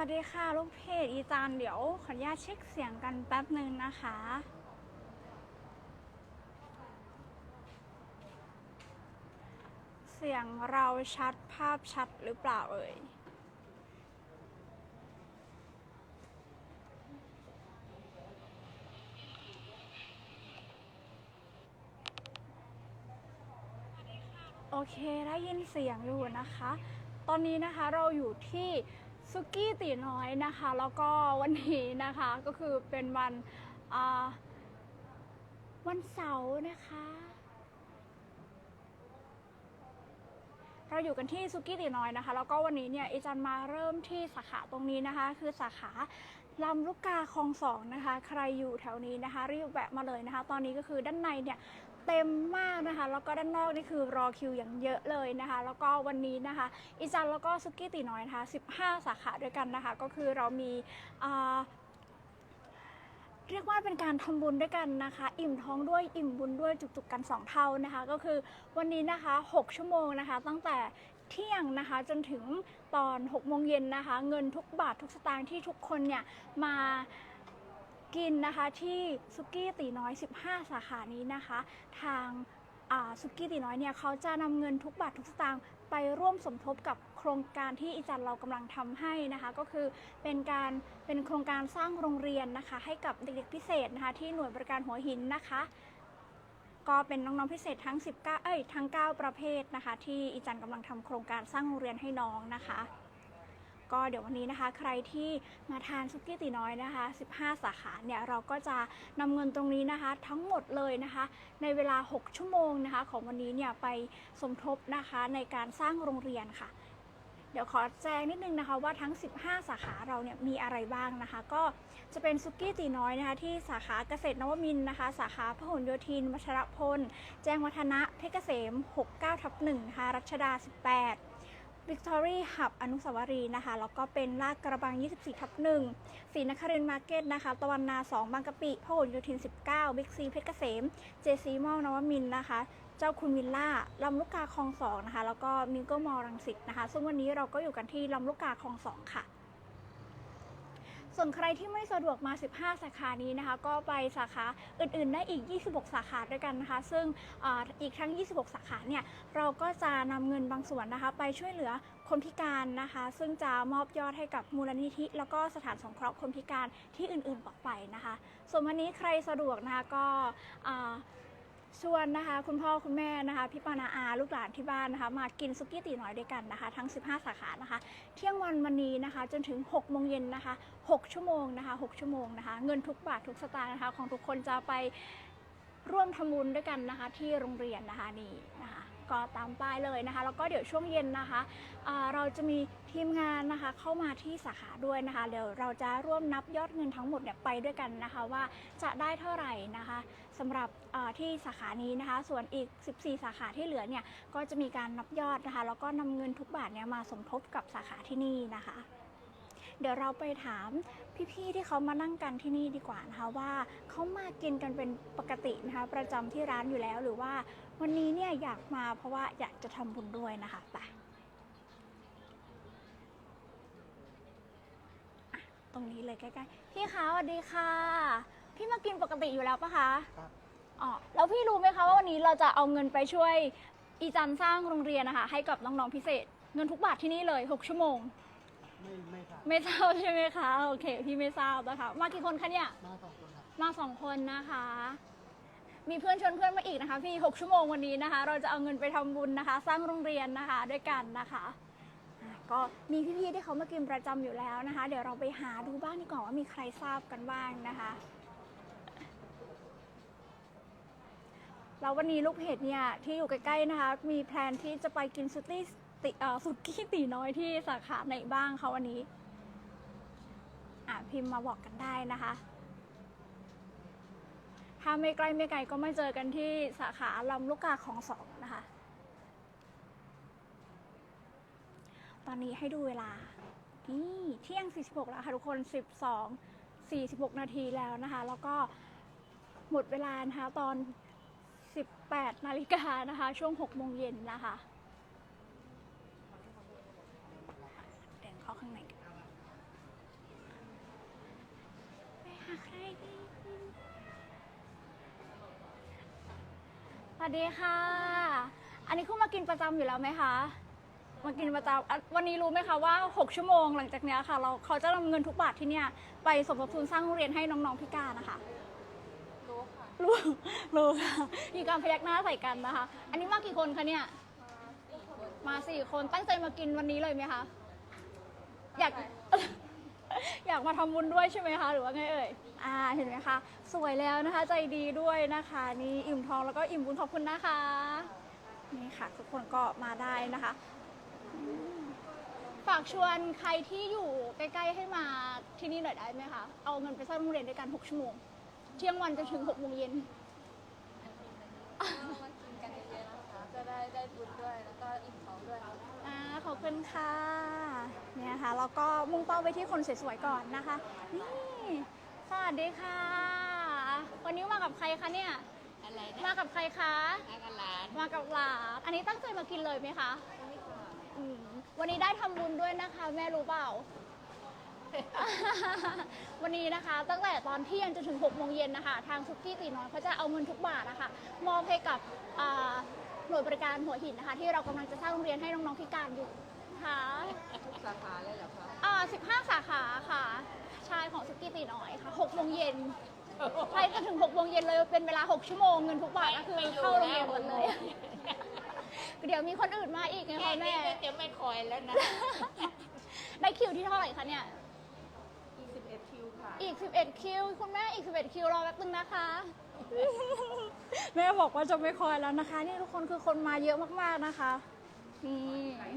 วัสดีค่ะลูกเพจอีจานเดี๋ยวขออนุญาตเช็คเสียงกันแป๊บหนึ่งนะคะ เสียงเราชัดภาพชัดหรือเปล่าเอ่ยโอเคได้ยินเสียงอยู่นะคะ ตอนนี้นะคะเราอยู่ที่ ซุกี้ตีน้อยนะคะ แล้วก็วันนี้นะคะก็คือเป็นวันวันเสาร์นะคะ เราอยู่กันที่ซุกี้ตีน้อยนะคะ แล้วก็วันนี้เนี่ยอีจันมาเริ่มที่สาขาตรงนี้นะคะ คือสาขาลำลูกกาคลองสองนะคะ ใครอยู่แถวนี้นะคะ รีบแวะมาเลยนะคะ ตอนนี้ก็คือด้านในเนี่ย เต็มมากนะคะ แล้วก็ด้านนอกนี่คือรอคิวอย่างเยอะเลยนะคะ แล้วก็วันนี้นะคะอีจันแล้วก็ซุกี้ตีน้อยนะคะ 15 สาขาด้วยกันนะคะ ก็คือเรามีเรียกว่าเป็นการทำบุญด้วยกันนะคะ อิ่มท้องด้วยอิ่มบุญด้วยจุกๆกัน 2 เท่านะคะ ก็คือวันนี้นะคะ 6 ชั่วโมงนะคะ ตั้งแต่เที่ยงนะคะจนถึงตอน6โมงเย็นนะคะ เงินทุกบาททุกสตางค์ที่ทุกคนเนี่ยมา กินนะคะที่ซุกี้ตีน้อย 15 สาขานี้นะคะ ทางซุกี้ตีน้อยเนี่ยเขาจะนำเงินทุกบาททุกสตางค์ไปร่วมสมทบกับโครงการที่อีจันเรากำลังทำให้นะคะ ก็คือเป็นการเป็นโครงการสร้างโรงเรียนนะคะ ให้กับเด็กๆพิเศษนะคะที่หน่วยบริการหัวหินนะคะ ก็เป็นน้องๆพิเศษทั้ง 19 เอ้ยทั้ง 9 ประเภทนะคะ ที่อีจันกำลังทำโครงการสร้างโรงเรียนให้น้องนะคะ ก็เดี๋ยววันนี้นะคะใครที่มาทานซุกี้ตีน้อยนะคะ 15 สาขาเนี่ยเราก็จะนำเงินตรงนี้นะคะ ทั้งหมดเลยนะคะ ในเวลา 6 ชั่วโมงนะคะ ของวันนี้เนี่ยไปสมทบนะคะในการสร้างโรงเรียนค่ะเดี๋ยวขอแจ้งนิดนึงนะคะว่าทั้ง 15 สาขาเราเนี่ยมีอะไรบ้างนะคะ ก็จะเป็นซุกี้ตีน้อยนะคะที่สาขาเกษตรนวมินนะคะ สาขาพหลโยธิน วัชรพล แจ้งวัฒนะเพชรเกษม 69ทับ1นะคะรัชดา 18 วิกตอรี่หับอนุสาวรีย์นะคะ แล้วก็เป็นลาดกระบัง 24 ทับ1ศรีนครินมาร์เก็ตนะคะ ตะวันนา 2 บางกะปิพหลโยธิน 19 บิ๊กซีเพชรเกษม เจซีมอลนวมินนะคะ เจ้าคุณวิลล่า ลำลูกกาคลองสองนะคะ แล้วก็มิงเกมอลรังสิตนะคะ ซึ่งวันนี้เราก็อยู่กันที่ลำลูกกาคลองสองค่ะ ส่วนใครที่ไม่สะดวกมา 15 สาขานี้นะคะ ก็ไปสาขาอื่นๆ ได้อีก 26 สาขาด้วยกันนะคะ ซึ่งออีกทั้ง 26 สาขาเนี่ย เราก็จะนำเงินบางส่วนนะคะ ไปช่วยเหลือคนพิการนะคะ ซึ่งจะมอบยอดให้กับมูลนิธิ แล้วก็สถานสงเคราะห์คนพิการที่อื่นๆต่อไปนะคะ ส่วนวันนี้ใครสะดวกนะคะก็ ชวนนะคะ คุณพ่อคุณแม่นะคะ พี่ปานาอา ลูกหลานที่บ้านนะคะ มากินซุกี้ตีน้อยด้วยกันนะคะ ทั้ง 15 สาขานะคะ เที่ยงวันวันนี้นะคะ จนถึง6โมงเย็นนะคะ 6 ชั่วโมงนะคะ 6 ชั่วโมงนะคะ เงินทุกบาททุกสตางค์นะคะ ของทุกคนจะไปร่วมทำบุญด้วยกันนะคะ ที่โรงเรียนนะคะนี่นะคะ ก็ตามป้ายเลยนะคะ แล้วก็เดี๋ยวช่วงเย็นนะคะอ่าเราจะมีทีมงานนะคะเข้ามาที่สาขาด้วยนะคะเดี๋ยวเราจะร่วมนับยอดเงินทั้งหมดเนี่ยไปด้วยกันนะคะว่าจะได้เท่าไหร่นะคะสำหรับที่สาขานี้นะคะ ส่วนอีก 14 สาขาที่เหลือเนี่ยก็จะมีการนับยอดนะคะ แล้วก็นำเงินทุกบาทเนี่ยมาสมทบกับสาขาที่นี่นะคะเดี๋ยวเราไปถามพี่ๆที่เขามานั่งกันที่นี่ดีกว่านะคะว่าเขามากินกันเป็นปกตินะคะประจำที่ร้านอยู่แล้วหรือว่า วันนี้เนี่ยอยากมาเพราะว่าอยากจะทำบุญด้วยนะคะไปอะตรงนี้เลยใกล้ๆ พี่คะสวัสดีค่ะ พี่มากินปกติอยู่แล้วปะคะครับ อ๋อแล้วพี่รู้ไหมคะว่าวันนี้เราจะเอาเงินไปช่วยอีจันสร้างโรงเรียนนะคะ ให้กับน้องๆพิเศษ เงินทุกบาทที่นี่เลย 6 ชั่วโมง ไม่ไม่ครับไม่ทราบใช่ไหมคะ โอเค พี่ไม่ทราบนะคะ มากี่คนคะเนี่ย มาสองคนครับ มาสองคนนะคะ มีเพื่อนชวนเพื่อนมาอีกนะคะพี่ 6 ชั่วโมงวันนี้นะคะ เราจะเอาเงินไปทำบุญนะคะ สร้างโรงเรียนนะคะด้วยกันนะคะก็มีพี่ๆที่เขามากินประจำอยู่แล้วนะคะ เดี๋ยวเราไปหาดูบ้างดีกว่าว่ามีใครทราบกันบ้างนะคะแล้ววันนี้ลูกเพจเนี่ยที่อยู่ใกล้ๆนะคะ มีแพลนที่จะไปกินสุตี้ติสุกี้ตีน้อยที่สาขาไหนบ้างคะวันนี้ อะพิมพ์มาบอกกันได้นะคะ ถ้าไม่ใกล้ไม่ไกลก็มาเจอกันที่สาขาลำลูกกาของสองนะคะ ตอนนี้ให้ดูเวลา นี่เที่ยง 46 แล้วค่ะทุกคน 12 46 นาทีแล้วนะคะ แล้วก็หมดเวลานะคะตอน 18 นาฬิกานะคะ ช่วง 6 โมงเย็นนะคะ วัสดีค่ะ อันนี้คุณมากินประจำอยู่แล้วไหมคะ มากินประจำอะวันนี้รู้ไหมคะว่า 6 ชั่วโมงหลังจากเนี้ยค่ะ เราเขาจะนำเงินทุกบาทที่เนี่ยไปสมทบทุนสร้างโรงเรียนให้น้องๆพิการนะคะ รู้ค่ะรู้ รู้ค่ะมีการพยักหน้าใส่กันนะคะ อันนี้มากี่คนคะเนี่ย มาสี่คน ตั้งใจมากินวันนี้เลยไหมคะ อยาก อยากมาทำบุญด้วยใช่ไหมคะ หรือว่าไงเอ่ย อ่า เห็นไหมคะ สวยแล้วนะคะ ใจดีด้วยนะคะ นี่อิ่มทองแล้วก็อิ่มบุญขอบคุณนะคะ นี่ค่ะ ทุกคนก็มาได้นะคะ ฝากชวนใครที่อยู่ใกล้ๆให้มาที่นี่หน่อยได้ไหมคะ เอาเงินไปสร้างโรงเรียนด้วยกัน 6 ชั่วโมง เที่ยงวันจนถึง6โมงเย็นมากินกันเยอะๆนะคะ จะได้ได้บุญ ขอบคุณค่ะเนี่ยค่ะแล้วก็มุ่งเป้าไปที่คนสวยๆก่อนนะคะ นี่สวัสดีค่ะ วันนี้มากับใครคะเนี่ยอะไรนะมากับใครคะอากันหลานมากับหลานอันนี้ตั้งใจมากินเลยไหมคะอืมวันนี้ได้ทำบุญด้วยนะคะ แม่รู้เปล่า วันนี้นะคะ ตั้งแต่ตอนเที่ยงจนถึง6โมงเย็นนะคะ ทางซุกี้ตีน้อยเขาจะเอาเงินทุกบาทนะคะมอบให้กับอ่า หน่วยบริการหัวหินนะคะ ที่เรากำลังจะสร้างโรงเรียนให้น้องๆพิการอยู่ค่ะทุกสาขาเลยเหรอคะอ่า15 สาขาค่ะ ชายของซุกี้ตีน้อยค่ะ6โมงเย็นไปจนถึง6โมงเย็นเลยเป็นเวลา 6 ชั่วโมงเงินทุกบาทก็คือเข้าโรงเรียนหมดเลย เดี๋ยวมีคนอื่นมาอีกไงแค่คะนี้แม่ ก็จะไม่คอยแล้วนะ ได้คิวที่เท่าไหร่คะเนี่ย 21คิวค่ะ อีก 11 คิว คุณแม่อีก 11 คิวรอแป๊บนึงนะคะ แม่บอกว่าจะไม่คอยแล้วนะคะ นี่ทุกคนคือคนมาเยอะมากๆนะคะนี่ใช่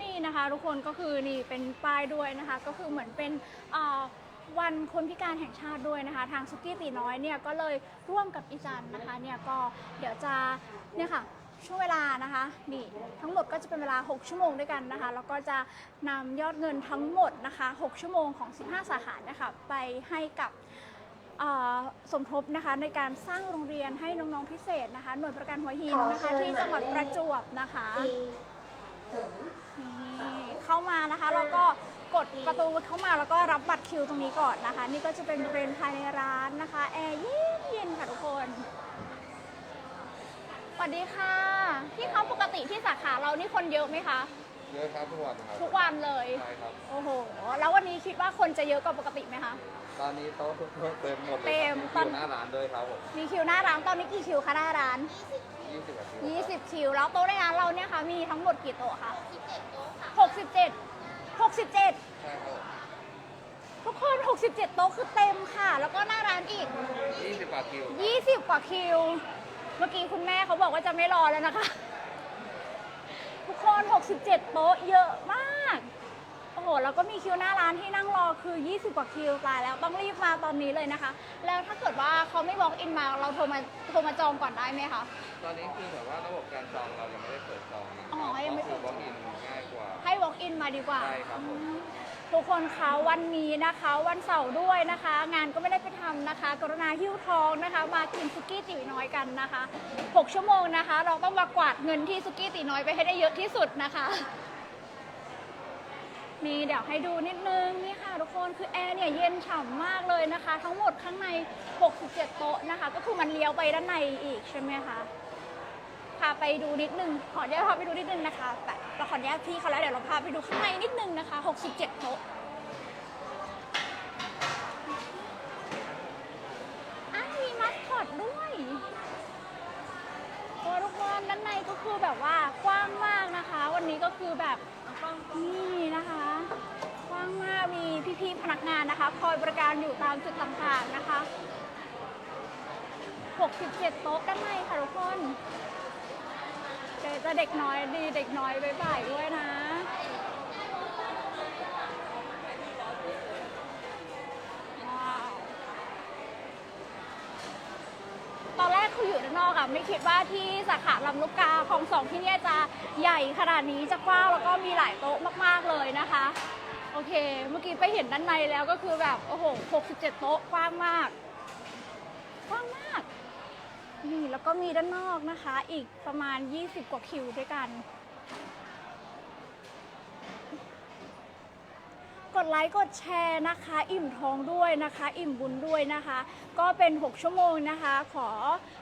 นี่นะคะ ทุกคนก็คือนี่เป็นป้ายด้วยนะคะ ก็คือเหมือนเป็นวันคนพิการแห่งชาติด้วยนะคะ ทางสุกี้ตีน้อยเนี่ยก็เลยร่วมกับอีจันนะคะเนี่ยก็เดี๋ยวจะเนี่ยค่ะ ช่วงเวลานะคะนี่ทั้งหมดก็จะเป็นเวลา 6 ชั่วโมงด้วยกันนะคะแล้วก็จะนำยอดเงินทั้งหมดนะคะ 6 ชั่วโมงของ 15 สาขานะคะไปให้กับเอ่อสมทบนะคะในการสร้างโรงเรียนให้น้องๆพิเศษนะคะ หน่วยประกันหัวหินนะคะที่จังหวัดประจวบนะคะนี่เข้ามานะคะแล้วก็กดประตูเข้ามาแล้วก็รับบัตรคิวตรงนี้ก่อนนะคะ นี่ก็จะเป็นบริเวณภายในร้านนะคะแอร์เย็นๆค่ะทุกคนส วัสดีค่ะ พี่เขาปกติที่สาขาเรานี่คนเยอะไหมคะ เยอะครับทุกวันครับทุกวันเลย ใช่ครับ โอ้โห แล้ววันนี้คิดว่าคนจะเยอะกว่าปกติไหมคะ ตอนนี้โต๊ะทุกโต๊ะเต็มหมดเลยเต็มครับตอนอยู่หน้าร้านด้วยครับผมมีคิวหน้าร้านตอนนี้กี่คิวคะหน้าร้าน20กว่าคิวครับ20 คิว แล้วโต๊ะในร้านเราเนี่ยค่ะมีทั้งหมดกี่โต๊ะคะ17โต๊ะค่ะ67 67 ใช่ครับทุกคน 67 โต๊ะคือเต็มค่ะ แล้วก็หน้าร้านอีก20กว่าคิว20 กว่าคิว เมื่อกี้คุณแม่เขาบอกว่าจะไม่รอแล้วนะคะ ทุกคน 67โต๊ะเยอะมาก โอ้โห แล้วก็มีคิวหน้าร้านที่นั่งรอคือ 20 กว่าคิวตายแล้วต้องรีบมาตอนนี้เลยนะคะ แล้วถ้าเกิดว่าเขาไม่บอกอินมาเราโทรมาโทรมาจองก่อนได้ไหมคะ ตอนนี้คือแบบว่าระบบการจองเรายังไม่ได้เปิดจองนะคอ๋รัอยังไม่เปิก็ดคือ walk in ง่ายกว่า ให้ walk in มาดีกว่า ใช่ครับผม ทุกคนคะวันนี้นะคะ วันเสาร์ด้วยนะคะ งานก็ไม่ได้ไปทำนะคะ กรุณาหิ้วทองนะคะ มากินซุกี้ตีน้อยกันนะคะ 6 ชั่วโมงนะคะ เราต้องมากวาดเงินที่ซุกี้ตีน้อยไปให้ได้เยอะที่สุดนะคะนี่เดี๋ยวให้ดูนิดนึงนี่ค่ะทุกคนคือแอร์เนี่ยเย็นฉ่ำมากเลยนะคะ ทั้งหมดข้างใน 67 โต๊ะนะคะ ก็คือมันเลี้ยวไปด้านในอีกใช่ไหมคะพาไปดูนิดนึงขออนุญาตพาไปดูนิดนึงนะคะ เราขออนุญาตพี่เขาแล้วเดี๋ยวเราพาไปดูข้างในนิดนึงนะคะ 67โต๊ะอ้าวมีมัสคอตด้วยโอ้ทุกคนด้านในก็คือแบบว่ากว้างมากนะคะ วันนี้ก็คือแบบนี่นะคะกว้างมากมีพี่ๆพนักงานนะคะ คอยบริการอยู่ตามจุดต่างๆนะคะ 67 โต๊ะด้านในค่ะทุกคน เจอจะเด็กน้อยดีเด็กน้อยบ่ายด้วยนะ ว้าว ตอนแรกคืออยู่ด้านนอกอะไม่คิดว่าที่สาขาลำลูกกาของสองที่เนี่ยจะใหญ่ขนาดนี้จะกว้างแล้วก็มีหลายโต๊ะมากๆเลยนะคะ โอเค เมื่อกี้ไปเห็นด้านในแล้วก็คือแบบ โอ้โห 67 โต๊ะกว้างมากกว้างมาก นี่แล้วก็มีด้านนอกนะคะ อีกประมาณ 20 กว่าคิวด้วยกัน ดไลค์กดแชร์นะคะ อิ่มท้องด้วยนะคะ อิ่มบุญด้วยนะคะ ก็เป็น 6 ชั่วโมงนะคะ ขอ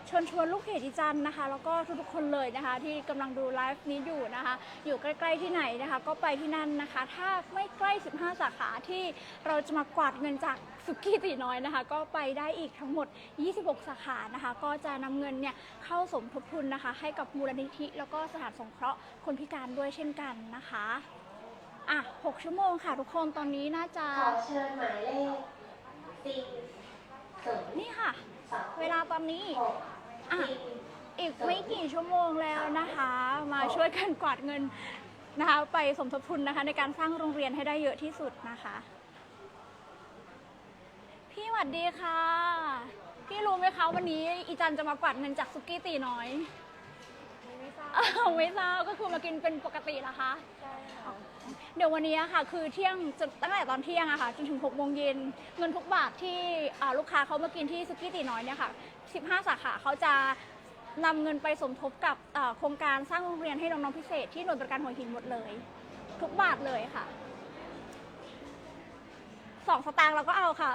เชวนชวนลูกเพจอีจันนะคะ แล้วก็ทุกๆคนเลยนะคะ ที่กำลังดูไลฟ์นี้อยู่นะคะ อยู่ใกล้ๆที่ไหนนะคะ ก็ไปที่นั่นนะคะ ถ้าไม่ใกล้ 15 สาขาที่เราจะมากวาดเงินจากสุกี้ตีน้อยนะคะ ก็ไปได้อีกทั้งหมด 26 สาขานะคะ ก็จะนำเงินเนี่ยเข้าสมทบทุนนะคะ ให้กับมูลนิธิ แล้วก็สถานสงเคราะห์คนพิการด้วยเช่นกันนะคะ อะ6ชั่วโมงค่ะทุกคนตอนนี้น่าจะ ขอเชิญหมายเลขสี่ศูนย์นี่ค่ะ สองเวลาตอนนี้ หกอะ สี่อีกไม่กี่ชั่วโมงแล้วนะคะ มาช่วยกันกวาดเงินนะคะ ไปสมทบทุนนะคะ ในการสร้างโรงเรียนให้ได้เยอะที่สุดนะคะ พี่หวัดดีค่ะ พี่รู้ไหมคะวันนี้อีจันจะมากวาดเงินจากซุกี้ตีน้อย ไม่ทราบ อ้าวไม่ทราบก็คือมากินเป็นปกติเหรอคะ ใช่ค่ะ เดี๋ยววันนี้ค่ะคือเที่ยงจนตั้งแต่ตอนเที่ยงอะค่ะจนถึง6โมงเย็นเงินทุกบาทที่ลูกค้าเขามากินที่สุกี้ตีน้อยเนี่ยค่ะ 15 สาขาเขาจะนำเงินไปสมทบกับโครงการสร้างโรงเรียนให้น้องๆพิเศษที่หน่วยบริการหัวหินหมดเลย ทุกบาทเลยค่ะสองสตางค์เราก็เอาค่ะ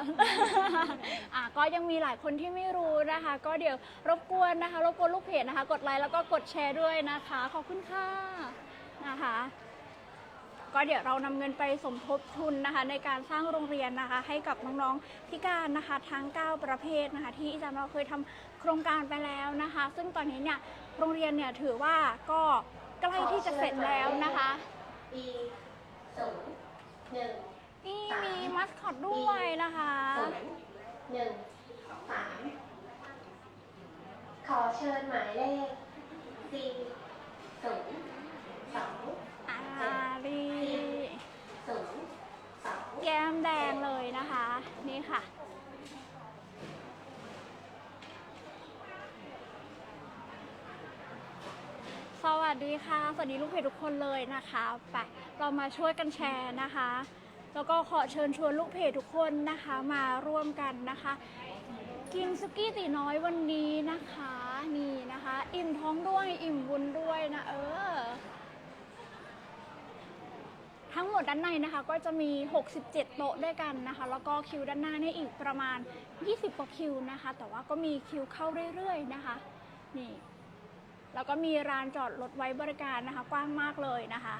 อะก็ยังมีหลายคนที่ไม่รู้นะคะ ก็เดี๋ยวรบกวนนะคะ รบกวนลูกเพจนะคะ กดไลค์แล้วก็กดแชร์ด้วยนะคะ ขอบคุณค่ะนะคะ ก็เดี๋ยวเรานำเงินไปสมทบทุนนะคะ ในการสร้างโรงเรียนนะคะ ให้กับน้องๆพิการนะคะทั้ง 9 ประเภทนะคะ ที่อาจารย์เราเคยทำโครงการไปแล้วนะคะ ซึ่งตอนนี้เนี่ยโรงเรียนเนี่ยถือว่าก็ใกล้ที่จะเสร็จแล้วนะคะปีศูนย์หนึ่งนี่มีมัสคอตด้วยนะคะหนึ่งสามขอเชิญหมายเลขสี่ศูนย์สอง อารีศูนย์สองแก้มแดงเลยนะคะ นี่ค่ะ สวัสดีค่ะ สวัสดีลูกเพจทุกคนเลยนะคะไปเรามาช่วยกันแชร์นะคะ แล้วก็ขอเชิญชวนลูกเพจทุกคนนะคะมาร่วมกันนะคะ กินสุกี้ตีน้อยวันนี้นะคะ นี่นะคะ อิ่มท้องด้วยอิ่มบุญด้วยนะเออ ทั้งหมดด้านในนะคะก็จะมี 67 โต๊ะด้วยกันนะคะ แล้วก็คิวด้านหน้าเนี่ยอีกประมาณ 20 กว่าคิวนะคะ แต่ว่าก็มีคิวเข้าเรื่อยๆนะคะนี่แล้วก็มีร้านจอดรถไว้บริการนะคะ กว้างมากเลยนะคะ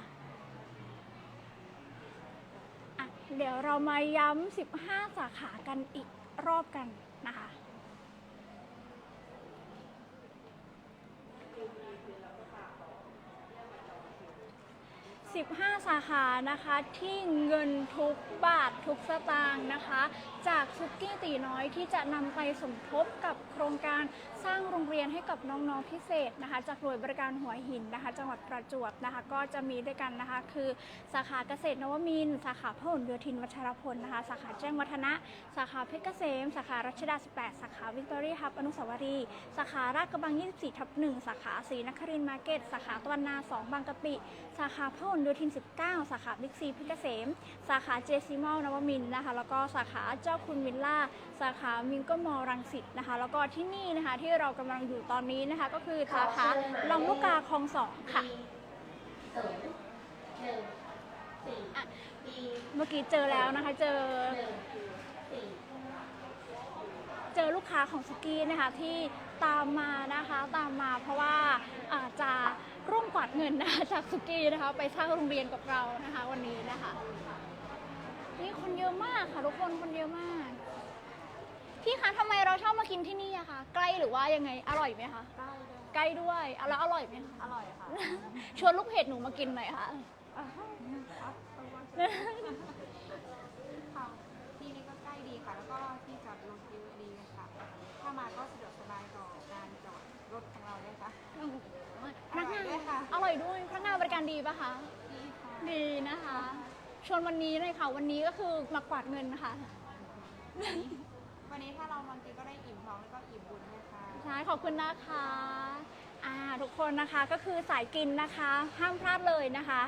อะเดี๋ยวเรามาย้ำ 15 สาขากันอีกรอบกันนะคะ 15 สาขานะคะที่เงินทุกบาททุกสตางค์นะคะ จากซุกี้ตีน้อยที่จะนำไปสมทบกับโครงการสร้างโรงเรียนให้กับน้องๆพิเศษนะคะ จากหน่วยบริการหัวหินนะคะ จังหวัดประจวบนะคะ ก็จะมีด้วยกันนะคะ คือสาขาเกษตรนวมินทร์สาขาพหลโยธินวัชรพลนะคะ สาขาแจ้งวัฒนะ สาขาเพชรเกษม สาขารัชดา 18 สาขาวิกตอรียฮับอนุสาวรีย์สาขาราชกระบัง 24 ทับ1สาขาศรีนครินทร์มาร์เก็ตสาขาตะวันนา 2 บางกะปิ สาขาพหลโยธิน 19 สาขาบิ๊กซีพชรเกษม สาขาเจซิมอลนวมินนะคะ แล้วก็สาขาเจ้าคุณวิลล่า สาขามิงโกมอลรังสิตนะคะ แล้วก็ที่นี่นะคะที่เรากำลังอยู่ตอนนี้นะคะ ก็คือสาขาลำลูกกาคลองสองค่ะอะ เมื่อกี้เจอแล้วนะคะ เจอเจอลูกค้าของสุกี้นะคะที่ ตามมานะคะตามมาเพราะว่าอาจจะร่วมกวาดเงินนะคะจากสุกี้นะคะ ไปสร้างโรงเรียนกับเรานะคะวันนี้นะคะนี่คนเยอะมากค่ะทุกคนคนเยอะมาก พี่คะทำไมเราชอบมากินที่นี่อะคะใกล้หรือว่ายังไงอร่อยไหมคะได้ด้วยใกล้ด้วยเอาแล้วอร่อยไหมคะอร่อยค่ะชวนลูกเพจหนูมากินหน่อยค่ะอ่าครับค่ะที่นี่ก็ใกล้ดีค่ะ แล้วก็ที่จอดรถเยอะดีค่ะ ถ้ามาก็สะ พนักงานอร่อยด้วยค่ะอร่อยด้วยพนักงานบริการดีปะคะดีค่ะดีนะคะ ชวนวันนี้เลยค่ะ วันนี้ก็คือมากวาดเงินนะคะวันนี้ถ้าเรามากินก็ได้อิ่มท้องแล้วก็อิ่มบุญด้วยค่ะใช่ขอบคุณนะคะอ่าทุกคนนะคะก็คือสายกินนะคะ ห้ามพลาดเลยนะคะ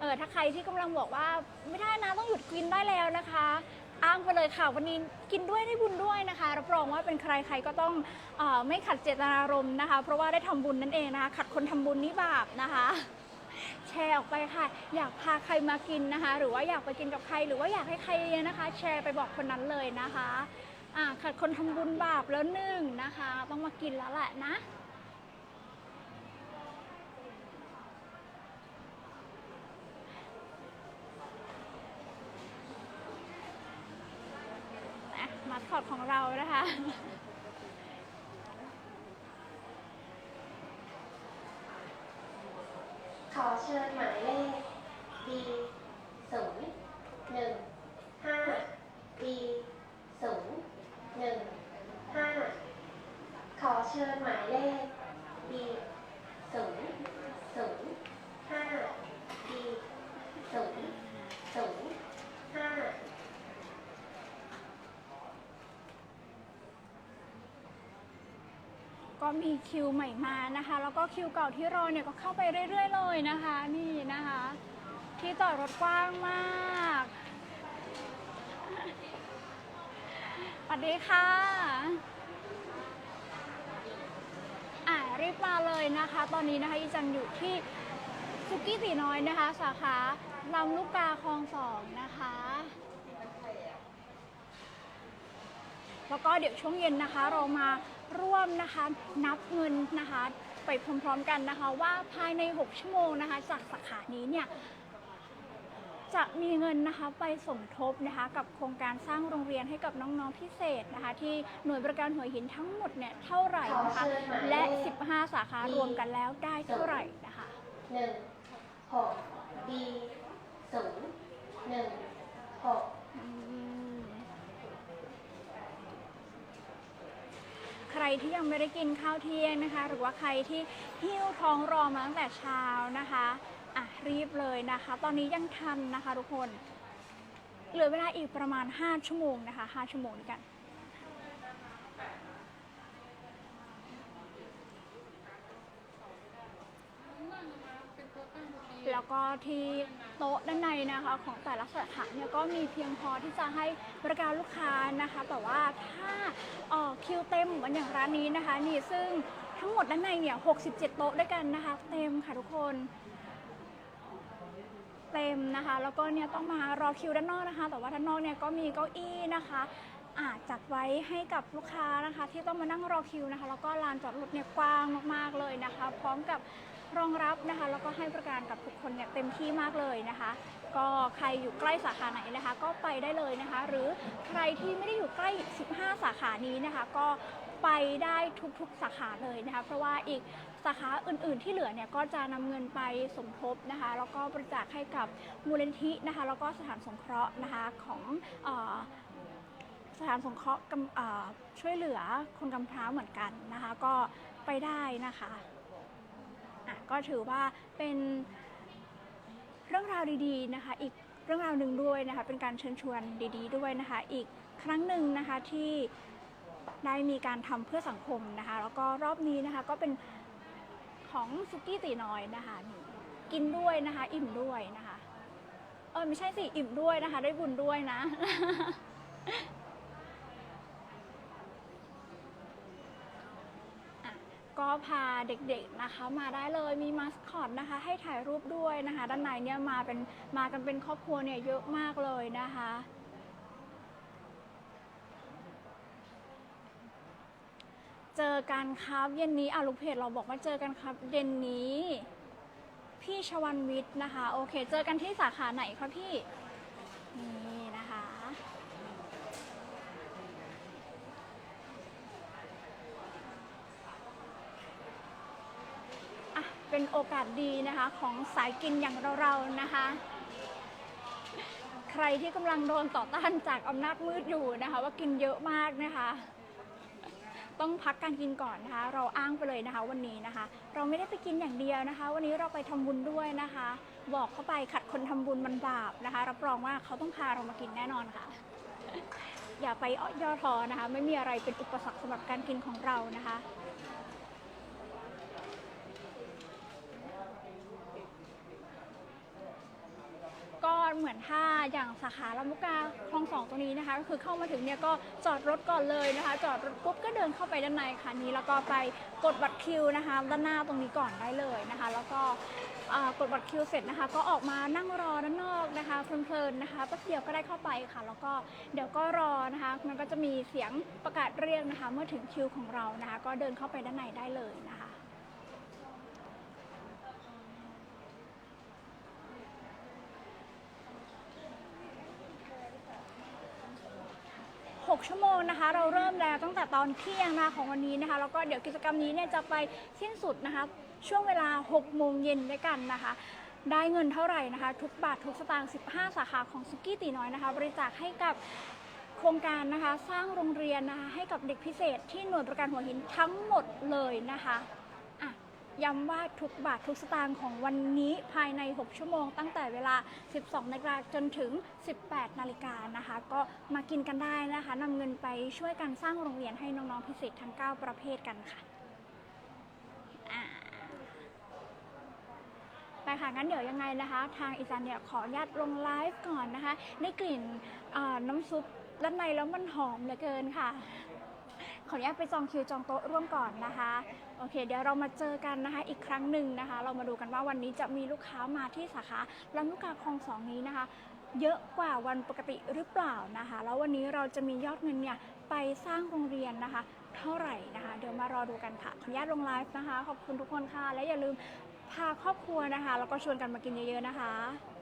เออถ้าใครที่กำลังบอกว่าไม่ได้นะต้องหยุดกินได้แล้วนะคะ อ้างไปเลยค่ะ วันนี้กินด้วยได้บุญด้วยนะคะรับรองว่าเป็นใครใครก็ต้องเออไม่ขัดเจตนารมณ์นะคะ เพราะว่าได้ทำบุญนั่นเองนะคะขัดคนทำบุญนี่บาปนะคะแชร์ออกไปค่ะ อยากพาใครมากินนะคะ หรือว่าอยากไปกินกับใคร หรือว่าอยากให้ใครนะคะ แชร์ไปบอกคนนั้นเลยนะคะขัดคนทำบุญบาปแล้วหนึ่งนะคะ ต้องมากินแล้วแหละนะมาสค อตของเรานะคะ ขอเชิญหมายเลข B ศูนย์หนึ่งห้า B ศูนย์หนึ่งห้าขอเชิญหมายเลข B ศูนย์ศูนย์ห้า B ศูนย์ศูนย์ห้า ก็มีคิวใหม่มานะคะ แล้วก็คิวเก่าที่รอเนี่ยก็เข้าไปเรื่อย ๆ เลยนะคะ นี่นะคะ ที่จอดรถกว้างมากสวัสดีค่ะอ่ารีบมาเลยนะคะ ตอนนี้นะคะอีจันอยู่ที่สุกี้ตีน้อยนะคะ สาขาลำลูกกาคลองสองนะคะแล้วก็เดี๋ยวช่วงเย็นนะคะ เรามา ร่วมนะคะนับเงินนะคะไปพร้อมๆกันนะคะว่าภายใน 6 ชั่วโมงนะคะจากสาขานี้เนี่ยจะมีเงินนะคะไปสมทบนะคะกับโครงการสร้างโรงเรียนให้กับน้องๆพิเศษนะคะที่หน่วยบริการหัวหินทั้งหมดเนี่ยเท่าไหร่นะคะและ 15 สาขารวมกันแล้วได้เท่าไหร่นะคะ1 6 B 0 1 ที่ยังไม่ได้กินข้าวเที่ยงนะคะ หรือว่าใครที่หิ้วท้องรอมาตั้งแต่เช้านะคะอะรีบเลยนะคะ ตอนนี้ยังทันนะคะทุกคน เหลือเวลาอีกประมาณ 5 ชั่วโมงนะคะ 5 ชั่วโมงด้วยกัน แล้ว ก็ที่โต๊ะด้านในนะคะของแต่ละสาขาเนี่ยก็มีเพียงพอที่จะให้บริการลูกค้านะคะ แต่ว่าถ้าออคิวเต็มเหมือนอย่างร้านนี้นะคะ นี่ซึ่งทั้งหมดด้านในเนี่ย 67 โต๊ะด้วยกันนะคะ เต็มค่ะทุกคนเต็มนะคะ แล้วก็เนี่ยต้องมารอคิวด้านนอกนะคะ แต่ว่าด้านนอกเนี่ยก็มีเก้าอี้นะคะอาจัดไว้ให้กับลูกค้านะคะ ที่ต้องมานั่งรอคิวนะคะ แล้วก็ลานจอดรถเนี่ยกว้างมากๆเลยนะคะ พร้อมกับ รองรับนะคะแล้วก็ให้บริการกับทุกคนเนี่ยเต็มที่มากเลยนะคะ ก็ใครอยู่ใกล้สาขาไหนนะคะ ก็ไปได้เลยนะคะ หรือใครที่ไม่ได้อยู่ใกล้ 15 สาขานี้นะคะ ก็ไปได้ทุกๆสาขาเลยนะคะ เพราะว่าอีกสาขาอื่นๆที่เหลือเนี่ยก็จะนำเงินไปสมทบนะคะ แล้วก็บริจาคให้กับมูลนิธินะคะ แล้วก็สถานสงเคราะห์นะคะของออสถานสงเคราะห์กำเอ่อช่วยเหลือคนกำพร้าเหมือนกันนะคะ ก็ไปได้นะคะ อะก็ถือว่าเป็นเรื่องราวดีๆนะคะ อีกเรื่องราวหนึ่งด้วยนะคะ เป็นการเชิญชวนดี ๆ ด้วยนะคะ อีกครั้งหนึ่งนะคะที่ได้มีการทำเพื่อสังคมนะคะ แล้วก็รอบนี้นะคะก็เป็นของสุกี้ตีน้อยนะคะนี่กินด้วยนะคะ อิ่มด้วยนะคะ เออไม่ใช่สิอิ่มด้วยนะคะ ได้บุญด้วยนะ อะ ก็พาเด็กๆนะคะ มาได้เลยมีมาสคอตนะคะ ให้ถ่ายรูปด้วยนะคะ ด้านในเนี่ยมาเป็นมากันเป็นครอบครัวเนี่ยเยอะมากเลยนะคะเจอกันครับเย็นนี้อะลูกเพจเราบอกว่าเจอกันครับเย็นนี้ พี่ชวันวิทย์นะคะ โอเค เจอกันที่สาขาไหนคะพี่ นี่นะคะ อะ เป็น โอกาสดีนะคะของสายกินอย่างเราๆนะคะ ใครที่กำลังโดนต่อต้านจากอำนาจมืดอยู่นะคะ ว่ากินเยอะมากนะคะ ต้องพักการกินก่อนนะคะ เราอ้างไปเลยนะคะ วันนี้นะคะ เราไม่ได้ไปกินอย่างเดียวนะคะ วันนี้เราไปทำบุญด้วยนะคะ บอกเข้าไปขัดคนทำบุญมันบาปนะคะรับรองว่าเขาต้องพาเรามากินแน่นอนค่ะอย่าไปย่อท้อนะคะ ไม่มีอะไรเป็นอุปสรรคสำหรับการกินของเรานะคะ็เหมือนถ้าอย่างสาขาลำลูกกาคลองสองตรงนี้นะคะ ก็คือเข้ามาถึงเนี่ยก็จอดรถก่อนเลยนะคะ จอดรถปุ๊บก็เดินเข้าไปด้านในค่ะนี้ แล้วก็ไปกดบัตรคิวนะคะ ด้านหน้าตรงนี้ก่อนได้เลยนะคะ แล้วก็กดบัตรคิวเสร็จนะคะ ก็ออกมานั่งรอด้านนอกนะคะเพลินๆนะคะแป๊บเดียวก็ได้เข้าไปค่ะ แล้วก็เดี๋ยวก็รอนะคะ มันก็จะมีเสียงประกาศเรียกนะคะ เมื่อถึงคิวของเรานะคะ ก็เดินเข้าไปด้านในได้เลยนะคะ 6 ชั่วโมงนะคะ เราเริ่มแล้วตั้งแต่ตอนเที่ยงนะของวันนี้นะคะ แล้วก็เดี๋ยวกิจกรรมนี้เนี่ยจะไปสิ้นสุดนะคะ ช่วงเวลา 6 โมงเย็นด้วยกันนะคะได้เงินเท่าไหร่นะคะ ทุกบาททุกสตางค์15 สาขาของสุกี้ตีน้อยนะคะ บริจาคให้กับโครงการนะคะ สร้างโรงเรียนนะคะให้กับเด็กพิเศษที่หน่วยประกันหัวหินทั้งหมดเลยนะคะ ย้ำว่าทุกบาททุกสตางค์ของวันนี้ภายใน 6 ชั่วโมง ตั้งแต่เวลา 12นาฬิกาจนถึง 18 นาฬิกานะคะ ก็มากินกันได้นะคะนำเงินไปช่วยกันสร้างโรงเรียนให้น้องๆพิเศษทั้ง 9 ประเภทกันค่ะไปค่ะ งั้นเดี๋ยวยังไงนะคะ ทางอีจันเนี่ยขออนุญาตลงไลฟ์ก่อนนะคะได้กลิ่นน้ำซุปด้านในแล้วมันหอมเหลือเกินค่ะ ขออนุญาตไปจองคิวจองโต๊ะร่วมก่อนนะคะ โอเค เดี๋ยวเรามาเจอกันนะคะ อีกครั้งหนึ่งนะคะ เรามาดูกันว่าวันนี้จะมีลูกค้ามาที่สาขาลำลูกกาคลองสองนี้นะคะ เยอะกว่าวันปกติหรือเปล่านะคะ แล้ววันนี้เราจะมียอดเงินเนี่ยไปสร้างโรงเรียนนะคะ เท่าไหร่นะคะ เดี๋ยวมารอดูกันค่ะขออนุญาตลงไลฟ์นะคะ ขอบคุณทุกคนค่ะ และอย่าลืมพาครอบครัวนะคะ แล้วก็ชวนกันมากินเยอะๆนะคะ